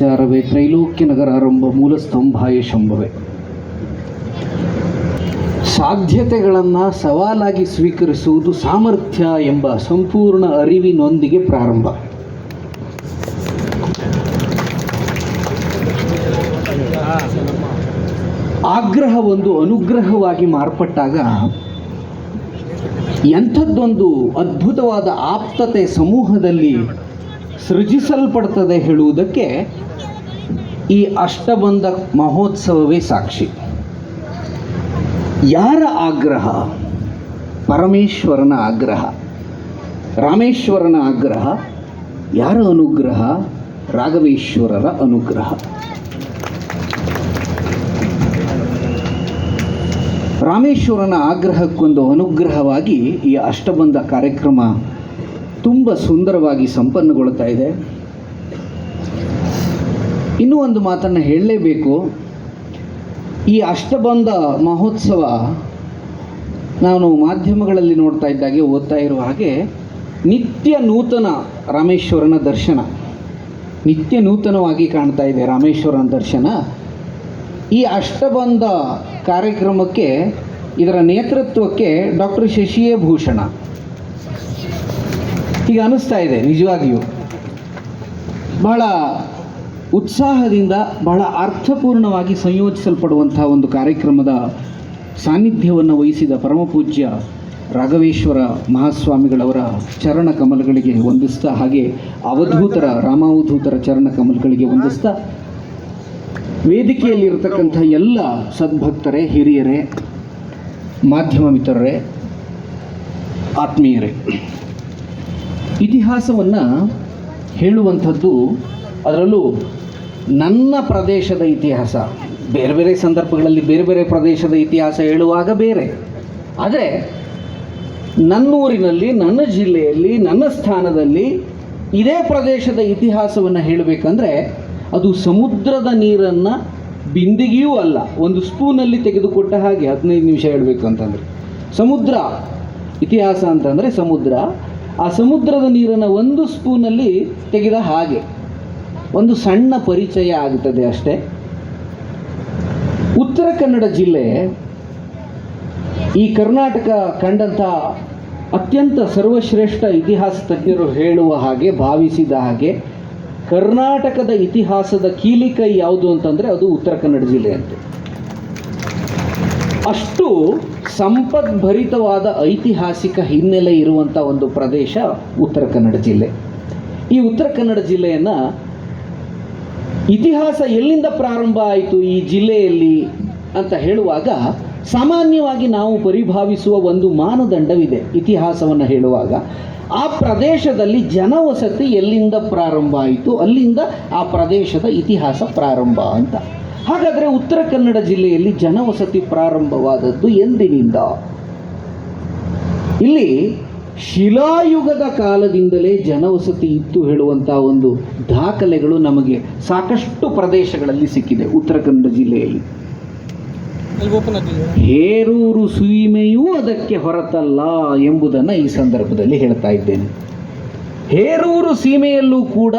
ವಿಚಾರವೇ, ತ್ರೈಲೋಕ್ಯ ನಗರ ಆರಂಭ ಮೂಲ ಸ್ತಂಭಾಯ ಶಂಭವೇ. ಸಾಧ್ಯತೆಗಳನ್ನು ಸವಾಲಾಗಿ ಸ್ವೀಕರಿಸುವುದು ಸಾಮರ್ಥ್ಯ ಎಂಬ ಸಂಪೂರ್ಣ ಅರಿವಿನೊಂದಿಗೆ ಪ್ರಾರಂಭ. ಆಗ್ರಹ ಒಂದು ಅನುಗ್ರಹವಾಗಿ ಮಾರ್ಪಟ್ಟಾಗ ಎಂಥದ್ದೊಂದು ಅದ್ಭುತವಾದ ಆಪ್ತತೆ ಸಮೂಹದಲ್ಲಿ ಸೃಜಿಸಲ್ಪಡ್ತದೆ ಹೇಳುವುದಕ್ಕೆ ಈ ಅಷ್ಟಬಂಧ ಮಹೋತ್ಸವವೇ ಸಾಕ್ಷಿ. ಯಾರ ಆಗ್ರಹ? ಪರಮೇಶ್ವರನ ಆಗ್ರಹ. ರಾಮೇಶ್ವರನ ಆಗ್ರಹ. ಯಾರ ಅನುಗ್ರಹ? ರಾಘವೇಶ್ವರರ ಅನುಗ್ರಹ. ರಾಮೇಶ್ವರನ ಆಗ್ರಹಕ್ಕೊಂದು ಅನುಗ್ರಹವಾಗಿ ಈ ಅಷ್ಟಬಂಧ ಕಾರ್ಯಕ್ರಮ ತುಂಬ ಸುಂದರವಾಗಿ ಸಂಪನ್ನಗೊಳ್ತಾ ಇದೆ. ಇನ್ನೂ ಒಂದು ಮಾತನ್ನು ಹೇಳಲೇಬೇಕು. ಈ ಅಷ್ಟಬಂಧ ಮಹೋತ್ಸವ ನಾನು ಮಾಧ್ಯಮಗಳಲ್ಲಿ ನೋಡ್ತಾ ಇದ್ದಾಗೆ, ಓದ್ತಾ ಇರುವ ಹಾಗೆ, ನಿತ್ಯ ನೂತನ ರಾಮೇಶ್ವರನ ದರ್ಶನ. ನಿತ್ಯ ನೂತನವಾಗಿ ಕಾಣ್ತಾ ಇದೆ ರಾಮೇಶ್ವರನ ದರ್ಶನ. ಈ ಅಷ್ಟಬಂಧ ಕಾರ್ಯಕ್ರಮಕ್ಕೆ, ಇದರ ನೇತೃತ್ವಕ್ಕೆ ಡಾಕ್ಟರ್ ಶಶಿಯೇ ಭೂಷಣ. ಈಗ ಅನಿಸ್ತಾ ಇದೆ, ನಿಜವಾಗಿಯೂ. ಬಹಳ ಉತ್ಸಾಹದಿಂದ, ಬಹಳ ಅರ್ಥಪೂರ್ಣವಾಗಿ ಸಂಯೋಜಿಸಲ್ಪಡುವಂತಹ ಒಂದು ಕಾರ್ಯಕ್ರಮದ ಸಾನ್ನಿಧ್ಯವನ್ನು ವಹಿಸಿದ ಪರಮಪೂಜ್ಯ ರಾಘವೇಶ್ವರ ಮಹಾಸ್ವಾಮಿಗಳವರ ಚರಣ ಕಮಲಗಳಿಗೆ ವಂದಿಸ್ತಾ, ಹಾಗೆ ಅವಧೂತರ, ರಾಮಾವಧೂತರ ಚರಣ ಕಮಲಗಳಿಗೆ ವಂದಿಸ್ತಾ, ವೇದಿಕೆಯಲ್ಲಿರತಕ್ಕಂಥ ಎಲ್ಲ ಸದ್ಭಕ್ತರೇ, ಹಿರಿಯರೇ, ಮಾಧ್ಯಮ ಮಿತ್ರರೇ, ಆತ್ಮೀಯರೇ. ಇತಿಹಾಸವನ್ನು ಹೇಳುವಂಥದ್ದು ಅದರಲ್ಲೂ ನನ್ನ ಪ್ರದೇಶದ ಇತಿಹಾಸ. ಬೇರೆ ಬೇರೆ ಸಂದರ್ಭಗಳಲ್ಲಿ ಬೇರೆ ಬೇರೆ ಪ್ರದೇಶದ ಇತಿಹಾಸ ಹೇಳುವಾಗ ಬೇರೆ. ಆದರೆ ನನ್ನೂರಿನಲ್ಲಿ, ನನ್ನ ಜಿಲ್ಲೆಯಲ್ಲಿ, ನನ್ನ ಸ್ಥಾನದಲ್ಲಿ ಇದೇ ಪ್ರದೇಶದ ಇತಿಹಾಸವನ್ನು ಹೇಳಬೇಕಂದ್ರೆ ಅದು ಸಮುದ್ರದ ನೀರನ್ನು ಬಿಂದಿಗೆಯೂ ಅಲ್ಲ, ಒಂದು ಸ್ಪೂನಲ್ಲಿ ತೆಗೆದುಕೊಟ್ಟ ಹಾಗೆ. ಹದಿನೈದು ನಿಮಿಷ ಹೇಳಬೇಕು ಅಂತಂದರೆ. ಸಮುದ್ರ, ಇತಿಹಾಸ ಅಂತಂದರೆ ಸಮುದ್ರ ಆ ಸಮುದ್ರದ ನೀರನ್ನು ಒಂದು ಸ್ಪೂನಲ್ಲಿ ತೆಗೆದ ಹಾಗೆ. ಒಂದು ಸಣ್ಣ ಪರಿಚಯ ಆಗುತ್ತದೆ ಅಷ್ಟೇ. ಉತ್ತರ ಕನ್ನಡ ಜಿಲ್ಲೆ ಈ ಕರ್ನಾಟಕ ಕಂಡಂಥ ಅತ್ಯಂತ ಸರ್ವಶ್ರೇಷ್ಠ ಇತಿಹಾಸ ತಜ್ಞರು ಹೇಳುವ ಹಾಗೆ, ಭಾವಿಸಿದ ಹಾಗೆ, ಕರ್ನಾಟಕದ ಇತಿಹಾಸದ ಕೀಲಿಕೈ ಯಾವುದು ಅಂತಂದರೆ ಅದು ಉತ್ತರ ಕನ್ನಡ ಜಿಲ್ಲೆ ಅಂತ. ಅಷ್ಟು ಸಂಪದ್ಭರಿತವಾದ ಐತಿಹಾಸಿಕ ಹಿನ್ನೆಲೆ ಇರುವಂಥ ಒಂದು ಪ್ರದೇಶ ಉತ್ತರ ಕನ್ನಡ ಜಿಲ್ಲೆ. ಈ ಉತ್ತರ ಕನ್ನಡ ಜಿಲ್ಲೆಯನ್ನು ಇತಿಹಾಸ ಎಲ್ಲಿಂದ ಪ್ರಾರಂಭ ಆಯಿತು ಈ ಜಿಲ್ಲೆಯಲ್ಲಿ ಅಂತ ಹೇಳುವಾಗ ಸಾಮಾನ್ಯವಾಗಿ ನಾವು ಪರಿಭಾವಿಸುವ ಒಂದು ಮಾನದಂಡವಿದೆ ಇತಿಹಾಸವನ್ನು ಹೇಳುವಾಗ. ಆ ಪ್ರದೇಶದಲ್ಲಿ ಜನವಸತಿ ಎಲ್ಲಿಂದ ಪ್ರಾರಂಭ ಆಯಿತು ಅಲ್ಲಿಂದ ಆ ಪ್ರದೇಶದ ಇತಿಹಾಸ ಪ್ರಾರಂಭ ಅಂತ. ಹಾಗಾದರೆ ಉತ್ತರ ಕನ್ನಡ ಜಿಲ್ಲೆಯಲ್ಲಿ ಜನವಸತಿ ಪ್ರಾರಂಭವಾದದ್ದು ಎಂದಿನಿಂದ? ಇಲ್ಲಿ ಶಿಲಾಯುಗದ ಕಾಲದಿಂದಲೇ ಜನವಸತಿ ಇತ್ತು ಹೇಳುವಂತಹ ಒಂದು ದಾಖಲೆಗಳು ನಮಗೆ ಸಾಕಷ್ಟು ಪ್ರದೇಶಗಳಲ್ಲಿ ಸಿಕ್ಕಿದೆ ಉತ್ತರ ಕನ್ನಡ ಜಿಲ್ಲೆಯಲ್ಲಿ. ಹೇರೂರು ಸೀಮೆಯೂ ಅದಕ್ಕೆ ಹೊರತಲ್ಲ ಎಂಬುದನ್ನು ಈ ಸಂದರ್ಭದಲ್ಲಿ ಹೇಳ್ತಾ ಇದ್ದೇನೆ. ಹೇರೂರು ಸೀಮೆಯಲ್ಲೂ ಕೂಡ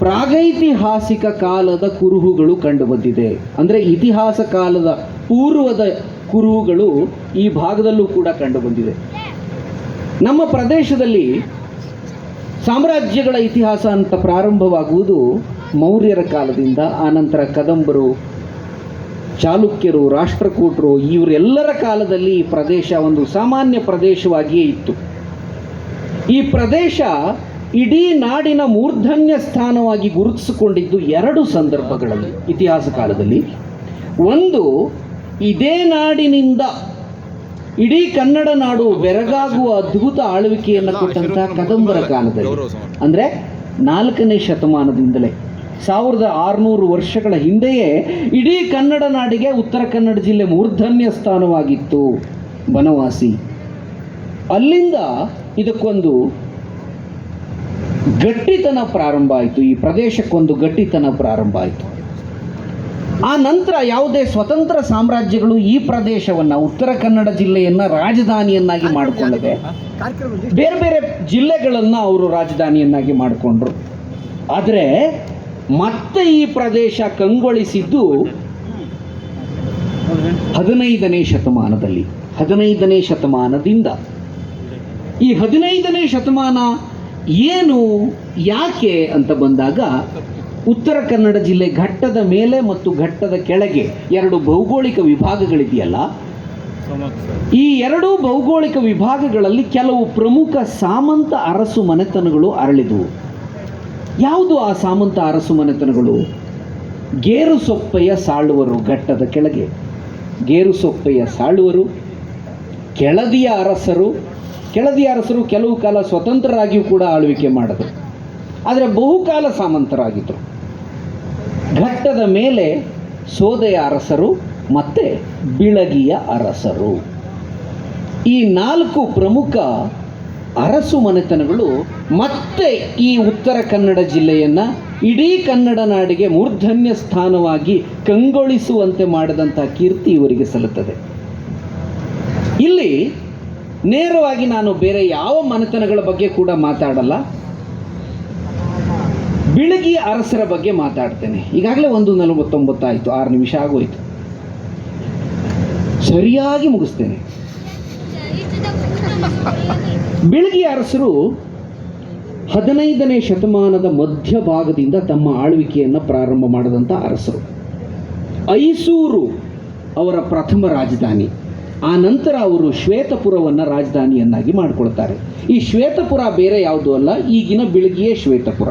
ಪ್ರಾಗೈತಿಹಾಸಿಕ ಕಾಲದ ಕುರುಹುಗಳು ಕಂಡುಬಂದಿದೆ. ಅಂದರೆ ಇತಿಹಾಸ ಕಾಲದ ಪೂರ್ವದ ಕುರುಹುಗಳು ಈ ಭಾಗದಲ್ಲೂ ಕೂಡ ಕಂಡುಬಂದಿದೆ. ನಮ್ಮ ಪ್ರದೇಶದಲ್ಲಿ ಸಾಮ್ರಾಜ್ಯಗಳ ಇತಿಹಾಸ ಅಂತ ಪ್ರಾರಂಭವಾಗುವುದು ಮೌರ್ಯರ ಕಾಲದಿಂದ, ಆನಂತರ ಕದಂಬರು, ಚಾಲುಕ್ಯರು, ರಾಷ್ಟ್ರಕೂಟರು, ಇವರೆಲ್ಲರ ಕಾಲದಲ್ಲಿ ಈ ಪ್ರದೇಶ ಒಂದು ಸಾಮಾನ್ಯ ಪ್ರದೇಶವಾಗಿಯೇ ಇತ್ತು. ಈ ಪ್ರದೇಶ ಇಡೀ ನಾಡಿನ ಮೂರ್ಧನ್ಯ ಸ್ಥಾನವಾಗಿ ಗುರುತಿಸಿಕೊಂಡಿದ್ದು ಎರಡು ಸಂದರ್ಭಗಳಲ್ಲಿ, ಇತಿಹಾಸ ಕಾಲದಲ್ಲಿ. ಒಂದು, ಇದೇ ನಾಡಿನಿಂದ ಇಡೀ ಕನ್ನಡ ನಾಡು ಬೆರಗಾಗುವ ಅದ್ಭುತ ಆಳ್ವಿಕೆಯನ್ನು ಕೊಟ್ಟಂತಹ ಕದಂಬರ ಕಾಲದಲ್ಲಿ. ಅಂದರೆ ನಾಲ್ಕನೇ ಶತಮಾನದಿಂದಲೇ, ಸಾವಿರದ ಆರುನೂರು ವರ್ಷಗಳ ಹಿಂದೆಯೇ ಇಡೀ ಕನ್ನಡ ನಾಡಿಗೆ ಉತ್ತರ ಕನ್ನಡ ಜಿಲ್ಲೆ ಮೂರ್ಧನ್ಯ ಸ್ಥಾನವಾಗಿತ್ತು. ಬನವಾಸಿ. ಅಲ್ಲಿಂದ ಇದಕ್ಕೊಂದು ಗಟ್ಟಿತನ ಪ್ರಾರಂಭ ಆಯಿತು. ಈ ಪ್ರದೇಶಕ್ಕೊಂದು ಗಟ್ಟಿತನ ಪ್ರಾರಂಭ ಆಯಿತು. ಆ ನಂತರ ಯಾವುದೇ ಸ್ವತಂತ್ರ ಸಾಮ್ರಾಜ್ಯಗಳು ಈ ಪ್ರದೇಶವನ್ನು ಉತ್ತರ ಕನ್ನಡ ಜಿಲ್ಲೆಯನ್ನು ರಾಜಧಾನಿಯನ್ನಾಗಿ ಮಾಡಿಕೊಂಡಿದೆ ಬೇರೆ ಬೇರೆ ಜಿಲ್ಲೆಗಳನ್ನು ಅವರು ರಾಜಧಾನಿಯನ್ನಾಗಿ ಮಾಡಿಕೊಂಡ್ರು. ಆದರೆ ಮತ್ತೆ ಈ ಪ್ರದೇಶ ಕಂಗೊಳಿಸಿದ್ದು ಹದಿನೈದನೇ ಶತಮಾನದಲ್ಲಿ. ಹದಿನೈದನೇ ಶತಮಾನದಿಂದ. ಈ ಹದಿನೈದನೇ ಶತಮಾನ ಏನು, ಯಾಕೆ ಅಂತ ಬಂದಾಗ ಉತ್ತರ ಕನ್ನಡ ಜಿಲ್ಲೆ ಘಟ್ಟದ ಮೇಲೆ ಮತ್ತು ಘಟ್ಟದ ಕೆಳಗೆ ಎರಡು ಭೌಗೋಳಿಕ ವಿಭಾಗಗಳಿದೆಯಲ್ಲ? ಈ ಎರಡೂ ಭೌಗೋಳಿಕ ವಿಭಾಗಗಳಲ್ಲಿ ಕೆಲವು ಪ್ರಮುಖ ಸಾಮಂತ ಅರಸು ಮನೆತನಗಳು ಅರಳಿದವು. ಯಾವುದು ಆ ಸಾಮಂತ ಅರಸು ಮನೆತನಗಳು? ಗೇರು ಸೊಪ್ಪೆಯ ಸಾಳುವರು ಘಟ್ಟದ ಕೆಳಗೆ. ಗೇರು ಸೊಪ್ಪೆಯ ಸಾಳುವರು, ಕೆಳದಿಯ ಅರಸರು ಕೆಳದಿಯ ಅರಸರು ಕೆಲವು ಕಾಲ ಸ್ವತಂತ್ರರಾಗಿಯೂ ಕೂಡ ಆಳ್ವಿಕೆ ಮಾಡಿದರು. ಆದರೆ ಬಹುಕಾಲ ಸಾಮಂತರಾಗಿದ್ದರು ಘಟ್ಟದ ಮೇಲೆ ಸೋದೆಯ ಅರಸರು ಮತ್ತು ಬಿಳಗಿಯ ಅರಸರು. ಈ ನಾಲ್ಕು ಪ್ರಮುಖ ಅರಸು ಮನೆತನಗಳು ಮತ್ತೆ ಈ ಉತ್ತರ ಕನ್ನಡ ಜಿಲ್ಲೆಯನ್ನು ಇಡೀ ಕನ್ನಡ ನಾಡಿಗೆ ಮೂರ್ಧನ್ಯ ಸ್ಥಾನವಾಗಿ ಕಂಗೊಳಿಸುವಂತೆ ಮಾಡಿದಂಥ ಕೀರ್ತಿ ಇವರಿಗೆ ಸಲ್ಲುತ್ತದೆ. ಇಲ್ಲಿ ನೇರವಾಗಿ ನಾನು ಬೇರೆ ಯಾವ ಮನೆತನಗಳ ಬಗ್ಗೆ ಕೂಡ ಮಾತಾಡಲ್ಲ. ಬಿಳಗಿ ಅರಸರ ಬಗ್ಗೆ ಮಾತಾಡ್ತೇನೆ. ಈಗಾಗಲೇ ಒಂದು ನಲವತ್ತೊಂಬತ್ತಾಯಿತು ಆರು ನಿಮಿಷ ಆಗೋಯ್ತು. ಸರಿಯಾಗಿ ಮುಗಿಸ್ತೇನೆ. ಬಿಳಗಿ ಅರಸರು ಹದಿನೈದನೇ ಶತಮಾನದ ಮಧ್ಯಭಾಗದಿಂದ ತಮ್ಮ ಆಳ್ವಿಕೆಯನ್ನು ಪ್ರಾರಂಭ ಮಾಡಿದಂಥ ಅರಸರು. ಐಸೂರು ಅವರ ಪ್ರಥಮ ರಾಜಧಾನಿ. ಆ ನಂತರ ಅವರು ಶ್ವೇತಪುರವನ್ನು ರಾಜಧಾನಿಯನ್ನಾಗಿ ಮಾಡಿಕೊಳ್ತಾರೆ. ಈ ಶ್ವೇತಪುರ ಬೇರೆ ಯಾವುದೂ ಅಲ್ಲ, ಈಗಿನ ಬೆಳಗಿಯೇ ಶ್ವೇತಪುರ.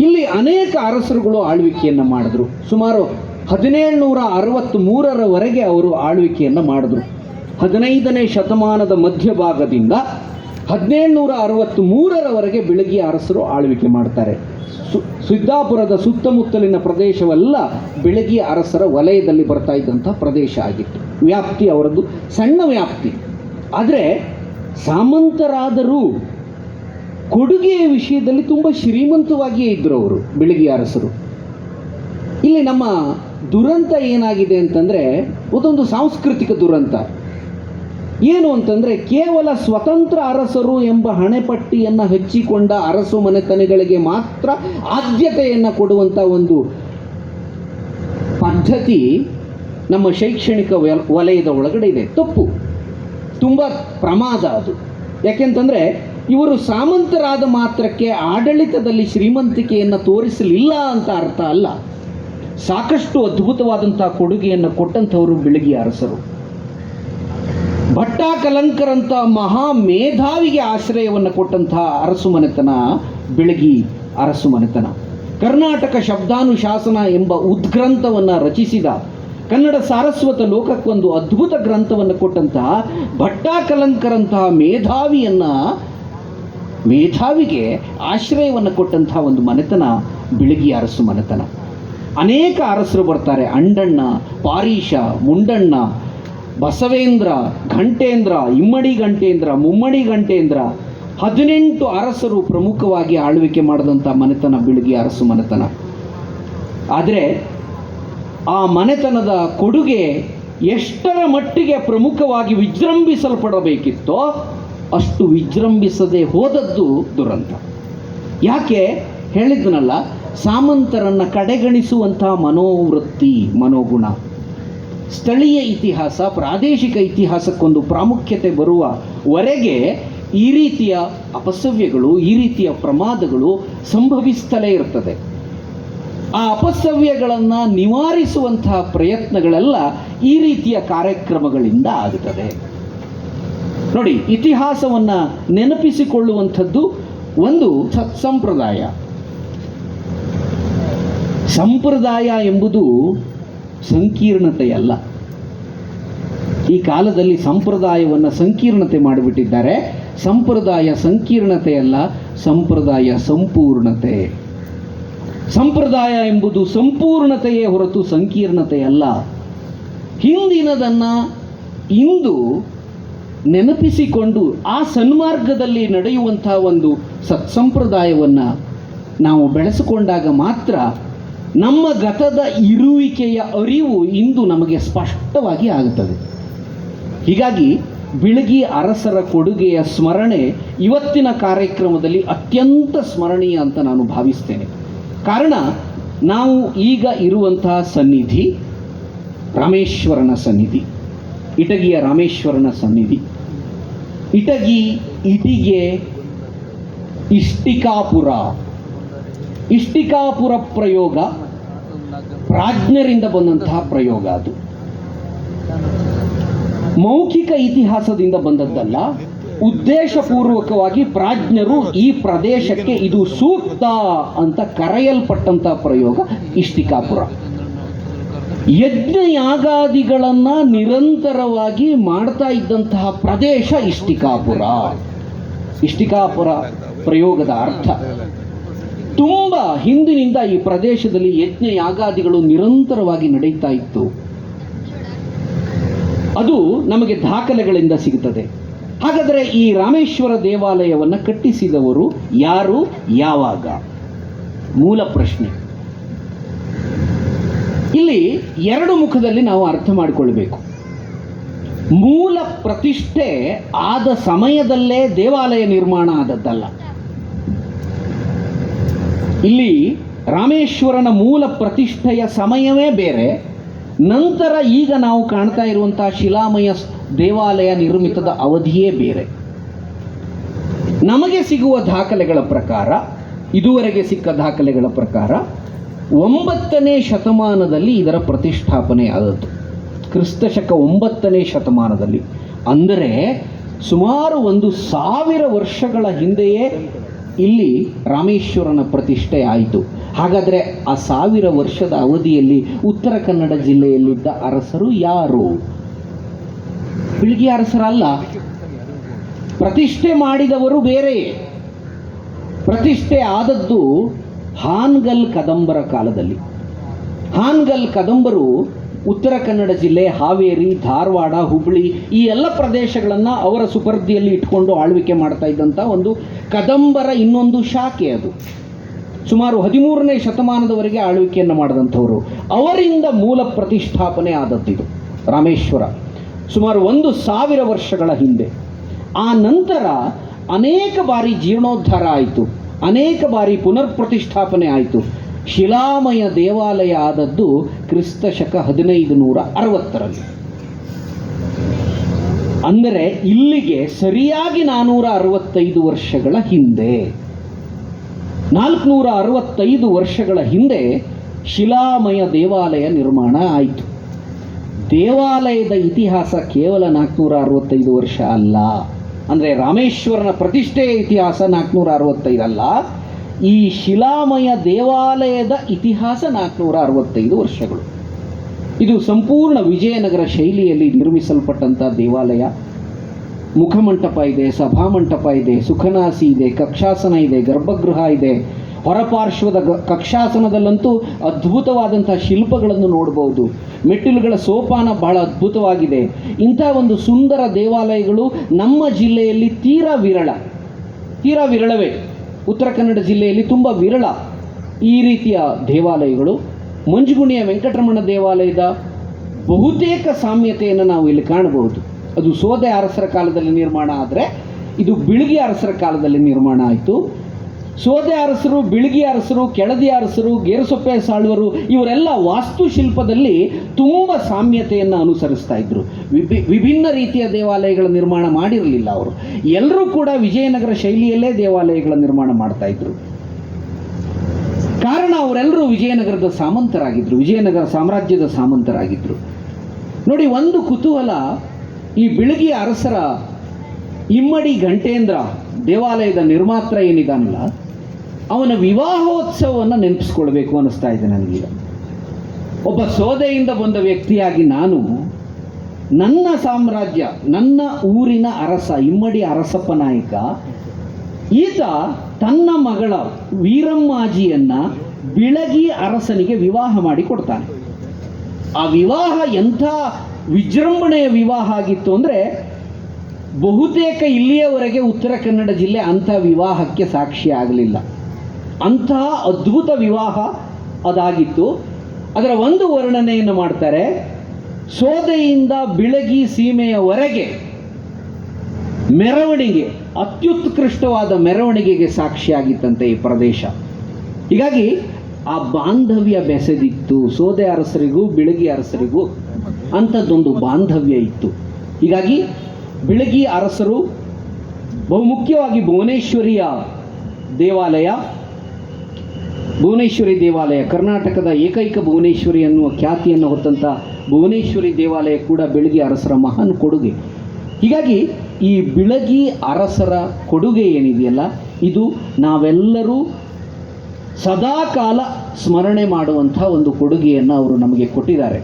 ಇಲ್ಲಿ ಅನೇಕ ಅರಸರುಗಳು ಆಳ್ವಿಕೆಯನ್ನು ಮಾಡಿದ್ರು. ಸುಮಾರು ಹದಿನೇಳುನೂರ ಅರವತ್ತ್ಮೂರರವರೆಗೆ ಅವರು ಆಳ್ವಿಕೆಯನ್ನು ಮಾಡಿದ್ರು. ಹದಿನೈದನೇ ಶತಮಾನದ ಮಧ್ಯಭಾಗದಿಂದ ಹದಿನೇಳುನೂರ ಅರವತ್ತ್ಮೂರರವರೆಗೆ ಬೆಳಗ್ಗೆ ಅರಸರು ಆಳ್ವಿಕೆ ಮಾಡ್ತಾರೆ. ಸಿದ್ದಾಪುರದ ಸುತ್ತಮುತ್ತಲಿನ ಪ್ರದೇಶವೆಲ್ಲ ಬೆಳಗಿಯ ಅರಸರ ವಲಯದಲ್ಲಿ ಬರ್ತಾ ಇದ್ದಂಥ ಪ್ರದೇಶ ಆಗಿತ್ತು. ವ್ಯಾಪ್ತಿ ಅವರದ್ದು, ಸಣ್ಣ ವ್ಯಾಪ್ತಿ. ಆದರೆ ಸಾಮಂತರಾದರೂ ಕೊಡುಗೆಯ ವಿಷಯದಲ್ಲಿ ತುಂಬ ಶ್ರೀಮಂತವಾಗಿಯೇ ಇದ್ದರು ಅವರು ಬೆಳಗಿ ಅರಸರು. ಇಲ್ಲಿ ನಮ್ಮ ದುರಂತ ಏನಾಗಿದೆ ಅಂತಂದರೆ, ಅದೊಂದು ಸಾಂಸ್ಕೃತಿಕ ದುರಂತ. ಏನು ಅಂತಂದರೆ ಕೇವಲ ಸ್ವತಂತ್ರ ಅರಸರು ಎಂಬ ಹಣೆಪಟ್ಟಿಯನ್ನು ಹಚ್ಚಿಕೊಂಡ ಅರಸು ಮನೆತನಗಳಿಗೆ ಮಾತ್ರ ಆದ್ಯತೆಯನ್ನು ಕೊಡುವಂಥ ಒಂದು ಪದ್ಧತಿ ನಮ್ಮ ಶೈಕ್ಷಣಿಕ ವಲಯದ ಒಳಗಡೆ ಇದೆ. ತಪ್ಪು. ತುಂಬ ಪ್ರಮಾದ ಅದು. ಯಾಕೆಂತಂದರೆ ಇವರು ಸಾಮಂತರಾದ ಮಾತ್ರಕ್ಕೆ ಆಡಳಿತದಲ್ಲಿ ಶ್ರೀಮಂತಿಕೆಯನ್ನು ತೋರಿಸಲಿಲ್ಲ ಅಂತ ಅರ್ಥ ಅಲ್ಲ. ಸಾಕಷ್ಟು ಅದ್ಭುತವಾದಂಥ ಕೊಡುಗೆಯನ್ನು ಕೊಟ್ಟಂಥವರು ಬೆಳಗ್ಗೆ ಅರಸರು. ಭಟ್ಟ ಕಲಂಕರಂಥ ಮಹಾ ಮೇಧಾವಿಗೆ ಆಶ್ರಯವನ್ನು ಕೊಟ್ಟಂತಹ ಅರಸು ಮನೆತನ, ಬೆಳಗಿ ಅರಸು ಮನೆತನ. ಕರ್ನಾಟಕ ಶಬ್ದಾನುಶಾಸನ ಎಂಬ ಉದ್ಗ್ರಂಥವನ್ನು ರಚಿಸಿದ ಕನ್ನಡ ಸಾರಸ್ವತ ಲೋಕಕ್ಕೊಂದು ಅದ್ಭುತ ಗ್ರಂಥವನ್ನು ಕೊಟ್ಟಂತಹ ಭಟ್ಟ ಕಲಂಕರಂತಹ ಮೇಧಾವಿಯನ್ನ ಮೇಧಾವಿಗೆ ಆಶ್ರಯವನ್ನು ಕೊಟ್ಟಂತಹ ಒಂದು ಮನೆತನ, ಬಿಳಗಿ ಅರಸು ಮನೆತನ. ಅನೇಕ ಅರಸರು ಬರ್ತಾರೆ, ಅಂಡಣ್ಣ, ಪಾರೀಶ, ಮುಂಡಣ್ಣ ಬಸವೇಂದ್ರ, ಘಂಟೇಂದ್ರ, ಇಮ್ಮಡಿ ಘಂಟೇಂದ್ರ, ಮುಮ್ಮಡಿ ಘಂಟೇಂದ್ರ, ಹದಿನೆಂಟು ಅರಸರು ಪ್ರಮುಖವಾಗಿ ಆಳ್ವಿಕೆ ಮಾಡಿದಂಥ ಮನೆತನ ಬೆಳಗ್ಗೆ ಅರಸು ಮನೆತನ. ಆದರೆ ಆ ಮನೆತನದ ಕೊಡುಗೆ ಎಷ್ಟರ ಮಟ್ಟಿಗೆ ಪ್ರಮುಖವಾಗಿ ವಿಜೃಂಭಿಸಲ್ಪಡಬೇಕಿತ್ತೋ ಅಷ್ಟು ವಿಜೃಂಭಿಸದೆ ಹೋದದ್ದು ದುರಂತ. ಯಾಕೆ? ಹೇಳಿದ್ನಲ್ಲ, ಸಾಮಂತರನ್ನು ಕಡೆಗಣಿಸುವಂತಹ ಮನೋವೃತ್ತಿ, ಮನೋಗುಣ. ಸ್ಥಳೀಯ ಇತಿಹಾಸ, ಪ್ರಾದೇಶಿಕ ಇತಿಹಾಸಕ್ಕೊಂದು ಪ್ರಾಮುಖ್ಯತೆ ಬರುವವರೆಗೆ ಈ ರೀತಿಯ ಅಪಸವ್ಯಗಳು, ಈ ರೀತಿಯ ಪ್ರಮಾದಗಳು ಸಂಭವಿಸ್ತಲೇ ಇರ್ತದೆ ಆ ಅಪಸವ್ಯಗಳನ್ನು ನಿವಾರಿಸುವಂತಹ ಪ್ರಯತ್ನಗಳೆಲ್ಲ ಈ ರೀತಿಯ ಕಾರ್ಯಕ್ರಮಗಳಿಂದ ಆಗುತ್ತದೆ. ನೋಡಿ, ಇತಿಹಾಸವನ್ನು ನೆನಪಿಸಿಕೊಳ್ಳುವಂಥದ್ದು ಒಂದು ಸತ್ಸಂಪ್ರದಾಯ ಸಂಪ್ರದಾಯ ಎಂಬುದು ಸಂಕೀರ್ಣತೆಯಲ್ಲ ಈ ಕಾಲದಲ್ಲಿ ಸಂಪ್ರದಾಯವನ್ನು ಸಂಕೀರ್ಣತೆ ಮಾಡಿಬಿಟ್ಟಿದ್ದಾರೆ. ಸಂಪ್ರದಾಯ ಸಂಕೀರ್ಣತೆಯಲ್ಲ ಸಂಪ್ರದಾಯ ಸಂಪೂರ್ಣತೆ. ಸಂಪ್ರದಾಯ ಎಂಬುದು ಸಂಪೂರ್ಣತೆಯೇ ಹೊರತು ಸಂಕೀರ್ಣತೆಯಲ್ಲ ಹಿಂದಿನದನ್ನು ಇಂದು ನೆನಪಿಸಿಕೊಂಡು ಆ ಸನ್ಮಾರ್ಗದಲ್ಲಿ ನಡೆಯುವಂಥ ಒಂದು ಸತ್ಸಂಪ್ರದಾಯವನ್ನು ನಾವು ಬೆಳೆಸಿಕೊಂಡಾಗ ಮಾತ್ರ ನಮ್ಮ ಗತದ ಇರುವಿಕೆಯ ಅರಿವು ಇಂದು ನಮಗೆ ಸ್ಪಷ್ಟವಾಗಿ ಆಗುತ್ತದೆ. ಹೀಗಾಗಿ ಬಿಳಗಿ ಅರಸರ ಕೊಡುಗೆಯ ಸ್ಮರಣೆ ಇವತ್ತಿನ ಕಾರ್ಯಕ್ರಮದಲ್ಲಿ ಅತ್ಯಂತ ಸ್ಮರಣೀಯ ಅಂತ ನಾನು ಭಾವಿಸ್ತೇನೆ. ಕಾರಣ, ನಾವು ಈಗ ಇರುವಂತಹ ಸನ್ನಿಧಿ ರಾಮೇಶ್ವರನ ಸನ್ನಿಧಿ, ಇಟಗಿಯ ರಾಮೇಶ್ವರನ ಸನ್ನಿಧಿ. ಇಟಗಿ ಇಟಿಗೆ ಇಷ್ಟಿಕಾಪುರ. ಇಷ್ಟಿಕಾಪುರ ಪ್ರಯೋಗ ಪ್ರಾಜ್ಞರಿಂದ ಬಂದಂತಹ ಪ್ರಯೋಗ ಅದು. ಮೌಖಿಕ ಇತಿಹಾಸದಿಂದ ಬಂದದ್ದಲ್ಲ, ಉದ್ದೇಶಪೂರ್ವಕವಾಗಿ ಪ್ರಾಜ್ಞರು ಈ ಪ್ರದೇಶಕ್ಕೆ ಇದು ಸೂಕ್ತ ಅಂತ ಕರೆಯಲ್ಪಟ್ಟಂತಹ ಪ್ರಯೋಗ ಇಷ್ಟಿಕಾಪುರ. ಯಜ್ಞ ಯಾಗಾದಿಗಳನ್ನ ನಿರಂತರವಾಗಿ ಮಾಡ್ತಾ ಇದ್ದಂತಹ ಪ್ರದೇಶ ಇಷ್ಟಿಕಾಪುರ. ಇಷ್ಟಿಕಾಪುರ ಪ್ರಯೋಗದ ಅರ್ಥ. ತುಂಬ ಹಿಂದಿನಿಂದ ಈ ಪ್ರದೇಶದಲ್ಲಿ ಯಜ್ಞ ಯಾಗಾದಿಗಳು ನಿರಂತರವಾಗಿ ನಡೀತಾ ಇತ್ತು. ಅದು ನಮಗೆ ದಾಖಲೆಗಳಿಂದ ಸಿಗುತ್ತದೆ. ಹಾಗಾದರೆ ಈ ರಾಮೇಶ್ವರ ದೇವಾಲಯವನ್ನು ಕಟ್ಟಿಸಿದವರು ಯಾರು? ಯಾವಾಗ? ಮೂಲ ಪ್ರಶ್ನೆ. ಇಲ್ಲಿ ಎರಡು ಮುಖದಲ್ಲಿ ನಾವು ಅರ್ಥ ಮಾಡಿಕೊಳ್ಬೇಕು. ಮೂಲ ಪ್ರತಿಷ್ಠೆ ಆದ ಸಮಯದಲ್ಲೇ ದೇವಾಲಯ ನಿರ್ಮಾಣ ಆದದ್ದಲ್ಲ. ಇಲ್ಲಿ ರಾಮೇಶ್ವರನ ಮೂಲ ಪ್ರತಿಷ್ಠೆಯ ಸಮಯವೇ ಬೇರೆ. ನಂತರ ಈಗ ನಾವು ಕಾಣ್ತಾ ಇರುವಂತಹ ಶಿಲಾಮಯ ದೇವಾಲಯ ನಿರ್ಮಿತದ ಅವಧಿಯೇ ಬೇರೆ. ನಮಗೆ ಸಿಗುವ ದಾಖಲೆಗಳ ಪ್ರಕಾರ, ಇದುವರೆಗೆ ಸಿಕ್ಕ ದಾಖಲೆಗಳ ಪ್ರಕಾರ, ಒಂಬತ್ತನೇ ಶತಮಾನದಲ್ಲಿ ಇದರ ಪ್ರತಿಷ್ಠಾಪನೆ ಆದದ್ದು. ಕ್ರಿಸ್ತಶಕ ಒಂಬತ್ತನೇ ಶತಮಾನದಲ್ಲಿ. ಅಂದರೆ ಸುಮಾರು ಒಂದು ಸಾವಿರ ವರ್ಷಗಳ ಹಿಂದೆಯೇ ಇಲ್ಲಿ ರಾಮೇಶ್ವರನ ಪ್ರತಿಷ್ಠೆ ಆಯಿತು. ಹಾಗಾದರೆ ಆ ಸಾವಿರ ವರ್ಷದ ಅವಧಿಯಲ್ಲಿ ಉತ್ತರ ಕನ್ನಡ ಜಿಲ್ಲೆಯಲ್ಲಿದ್ದ ಅರಸರು ಯಾರು? ಬಿಳಿಗಿ ಅರಸರಲ್ಲ. ಪ್ರತಿಷ್ಠೆ ಮಾಡಿದವರು ಬೇರೆ. ಪ್ರತಿಷ್ಠೆ ಆದದ್ದು ಹಾನ್ಗಲ್ ಕದಂಬರ ಕಾಲದಲ್ಲಿ. ಹಾನ್ಗಲ್ ಕದಂಬರು ಉತ್ತರ ಕನ್ನಡ ಜಿಲ್ಲೆ ಹಾವೇರಿ, ಧಾರವಾಡ ಹುಬ್ಬಳ್ಳಿ ಈ ಎಲ್ಲ ಪ್ರದೇಶಗಳನ್ನು ಅವರ ಸುಪರ್ದಿಯಲ್ಲಿ ಇಟ್ಕೊಂಡು ಆಳ್ವಿಕೆ ಮಾಡ್ತಾ ಇದ್ದಂಥ ಒಂದು ಕದಂಬರ ಇನ್ನೊಂದು ಶಾಖೆ ಅದು. ಸುಮಾರು ಹದಿಮೂರನೇ ಶತಮಾನದವರೆಗೆ ಆಳ್ವಿಕೆಯನ್ನು ಮಾಡಿದಂಥವರು. ಅವರಿಂದ ಮೂಲ ಪ್ರತಿಷ್ಠಾಪನೆ ಆದದ್ದಿದು ರಾಮೇಶ್ವರ. ಸುಮಾರು ಒಂದು ಸಾವಿರ ವರ್ಷಗಳ ಹಿಂದೆ. ಆ ನಂತರ ಅನೇಕ ಬಾರಿ ಜೀರ್ಣೋದ್ಧಾರ ಆಯಿತು. ಅನೇಕ ಬಾರಿ ಪುನರ್ ಪ್ರತಿಷ್ಠಾಪನೆ ಆಯಿತು. ಶಿಲಾಮಯ ದೇವಾಲಯ ಆದದ್ದು ಕ್ರಿಸ್ತ ಶಕ ಹದಿನೈದು ನೂರ ಅರವತ್ತರಲ್ಲಿ ಅಂದರೆ ಇಲ್ಲಿಗೆ ಸರಿಯಾಗಿ ನಾನೂರ ಅರವತ್ತೈದು ವರ್ಷಗಳ ಹಿಂದೆ. ನಾಲ್ಕುನೂರ ಅರವತ್ತೈದು ವರ್ಷಗಳ ಹಿಂದೆ ಶಿಲಾಮಯ ದೇವಾಲಯ ನಿರ್ಮಾಣ ಆಯಿತು. ದೇವಾಲಯದ ಇತಿಹಾಸ ಕೇವಲ ನಾಲ್ಕುನೂರ ಅರವತ್ತೈದು ವರ್ಷ ಅಲ್ಲ. ಅಂದರೆ ರಾಮೇಶ್ವರನ ಪ್ರತಿಷ್ಠೆಯ ಇತಿಹಾಸ ನಾಲ್ಕುನೂರ ಅರವತ್ತೈದು ಅಲ್ಲ. ಈ ಶಿಲಾಮಯ ದೇವಾಲಯದ ಇತಿಹಾಸ ನಾಲ್ಕುನೂರ ಅರವತ್ತೈದು ವರ್ಷಗಳು. ಇದು ಸಂಪೂರ್ಣ ವಿಜಯನಗರ ಶೈಲಿಯಲ್ಲಿ ನಿರ್ಮಿಸಲ್ಪಟ್ಟಂಥ ದೇವಾಲಯ. ಮುಖಮಂಟಪ ಇದೆ, ಸಭಾಮಂಟಪ ಇದೆ, ಸುಖನಾಸಿ ಇದೆ, ಕಕ್ಷಾಸನ ಇದೆ, ಗರ್ಭಗೃಹ ಇದೆ. ಹೊರಪಾರ್ಶ್ವದ ಕಕ್ಷಾಸನದಲ್ಲಂತೂ ಅದ್ಭುತವಾದಂಥ ಶಿಲ್ಪಗಳನ್ನು ನೋಡಬಹುದು ಮೆಟ್ಟಿಲುಗಳ ಸೋಪಾನ ಬಹಳ ಅದ್ಭುತವಾಗಿದೆ. ಇಂಥ ಒಂದು ಸುಂದರ ದೇವಾಲಯಗಳು ನಮ್ಮ ಜಿಲ್ಲೆಯಲ್ಲಿ ತೀರಾ ವಿರಳ. ತೀರಾ ವಿರಳವೇ. ಉತ್ತರ ಕನ್ನಡ ಜಿಲ್ಲೆಯಲ್ಲಿ ತುಂಬ ವಿರಳ ಈ ರೀತಿಯ ದೇವಾಲಯಗಳು. ಮಂಜುಗುಣಿಯ ವೆಂಕಟರಮಣ ದೇವಾಲಯದ ಬಹುತೇಕ ಸಾಮ್ಯತೆಯನ್ನು ನಾವು ಇಲ್ಲಿ ಕಾಣಬಹುದು. ಅದು ಸೋದೆ ಅರಸರ ಕಾಲದಲ್ಲಿ ನಿರ್ಮಾಣ ಆದರೆ ಇದು ಬಿಳಿಗಿ ಅರಸರ ಕಾಲದಲ್ಲಿ ನಿರ್ಮಾಣ ಆಯಿತು. ಸೋದೆ ಅರಸರು, ಬಿಳಿಗಿ ಅರಸರು, ಕೆಳದಿ ಅರಸರು, ಗೇರುಸೊಪ್ಪೆ ಸಾಳುವರು, ಇವರೆಲ್ಲ ವಾಸ್ತುಶಿಲ್ಪದಲ್ಲಿ ತುಂಬ ಸಾಮ್ಯತೆಯನ್ನು ಅನುಸರಿಸ್ತಾ ಇದ್ರು. ವಿಭಿ ವಿಭಿನ್ನ ರೀತಿಯ ದೇವಾಲಯಗಳ ನಿರ್ಮಾಣ ಮಾಡಿರಲಿಲ್ಲ ಅವರು. ಎಲ್ಲರೂ ಕೂಡ ವಿಜಯನಗರ ಶೈಲಿಯಲ್ಲೇ ದೇವಾಲಯಗಳ ನಿರ್ಮಾಣ ಮಾಡ್ತಾ ಇದ್ರು. ಕಾರಣ ಅವರೆಲ್ಲರೂ ವಿಜಯನಗರದ ಸಾಮಂತರಾಗಿದ್ದರು ವಿಜಯನಗರ ಸಾಮ್ರಾಜ್ಯದ ಸಾಮಂತರಾಗಿದ್ದರು ನೋಡಿ, ಒಂದು ಕುತೂಹಲ, ಈ ಬಿಳಗಿ ಅರಸರ ಇಮ್ಮಡಿ ಘಂಟೇಂದ್ರ ದೇವಾಲಯದ ನಿರ್ಮಾತ್ರ ಏನಿದಾನಲ್ಲ ಅವನ ವಿವಾಹೋತ್ಸವವನ್ನು ನೆನಪಿಸ್ಕೊಳ್ಬೇಕು ಅನ್ನಿಸ್ತಾ ಇದೆ ನನಗೀಗ ಒಬ್ಬ ಸೋದೆಯಿಂದ ಬಂದ ವ್ಯಕ್ತಿಯಾಗಿ ನಾನು ನನ್ನ ಸಾಮ್ರಾಜ್ಯ, ನನ್ನ ಊರಿನ ಅರಸ, ಇಮ್ಮಡಿ ಅರಸಪ್ಪ ನಾಯಕ, ಈತ ತನ್ನ ಮಗಳ ವೀರಮ್ಮಾಜಿಯನ್ನು ಬಿಳಗಿ ಅರಸನಿಗೆ ವಿವಾಹ ಮಾಡಿ ಕೊಡ್ತಾನೆ. ಆ ವಿವಾಹ ಎಂಥ ವಿಜೃಂಭಣೆಯ ವಿವಾಹ ಆಗಿತ್ತು ಅಂದರೆ ಬಹುತೇಕ ಇಲ್ಲಿಯವರೆಗೆ ಉತ್ತರ ಕನ್ನಡ ಜಿಲ್ಲೆ ಅಂಥ ವಿವಾಹಕ್ಕೆ ಸಾಕ್ಷಿ ಆಗಲಿಲ್ಲ. ಅಂತಹ ಅದ್ಭುತ ವಿವಾಹ ಅದಾಗಿತ್ತು. ಅದರ ಒಂದು ವರ್ಣನೆಯನ್ನು ಮಾಡ್ತಾರೆ, ಸೋದೆಯಿಂದ ಬಿಳಗಿ ಸೀಮೆಯವರೆಗೆ ಮೆರವಣಿಗೆ, ಅತ್ಯುತ್ಕೃಷ್ಟವಾದ ಮೆರವಣಿಗೆಗೆ ಸಾಕ್ಷಿಯಾಗಿತ್ತಂತೆ ಈ ಪ್ರದೇಶ. ಹೀಗಾಗಿ ಆ ಬಾಂಧವ್ಯ ಬೆಸೆದಿತ್ತು, ಸೋದೆ ಅರಸರಿಗೂ ಬಿಳಗಿ ಅರಸರಿಗೂ ಅಂಥದ್ದೊಂದು ಬಾಂಧವ್ಯ ಇತ್ತು. ಹೀಗಾಗಿ ಬಿಳಗಿ ಅರಸರು ಬಹುಮುಖ್ಯವಾಗಿ ಭುವನೇಶ್ವರಿಯ ದೇವಾಲಯ ಭುವನೇಶ್ವರಿ ದೇವಾಲಯ, ಕರ್ನಾಟಕದ ಏಕೈಕ ಭುವನೇಶ್ವರಿ ಅನ್ನುವ ಖ್ಯಾತಿಯನ್ನು ಹೊತ್ತಂಥ ಭುವನೇಶ್ವರಿ ದೇವಾಲಯ ಕೂಡ ಬೆಳಗಿ ಅರಸರ ಮಹಾನ್ ಕೊಡುಗೆ. ಹೀಗಾಗಿ ಈ ಬಿಳಗಿ ಅರಸರ ಕೊಡುಗೆ ಏನಿದೆಯಲ್ಲ, ಇದು ನಾವೆಲ್ಲರೂ ಸದಾಕಾಲ ಸ್ಮರಣೆ ಮಾಡುವಂಥ ಒಂದು ಕೊಡುಗೆಯನ್ನು ಅವರು ನಮಗೆ ಕೊಟ್ಟಿದ್ದಾರೆ.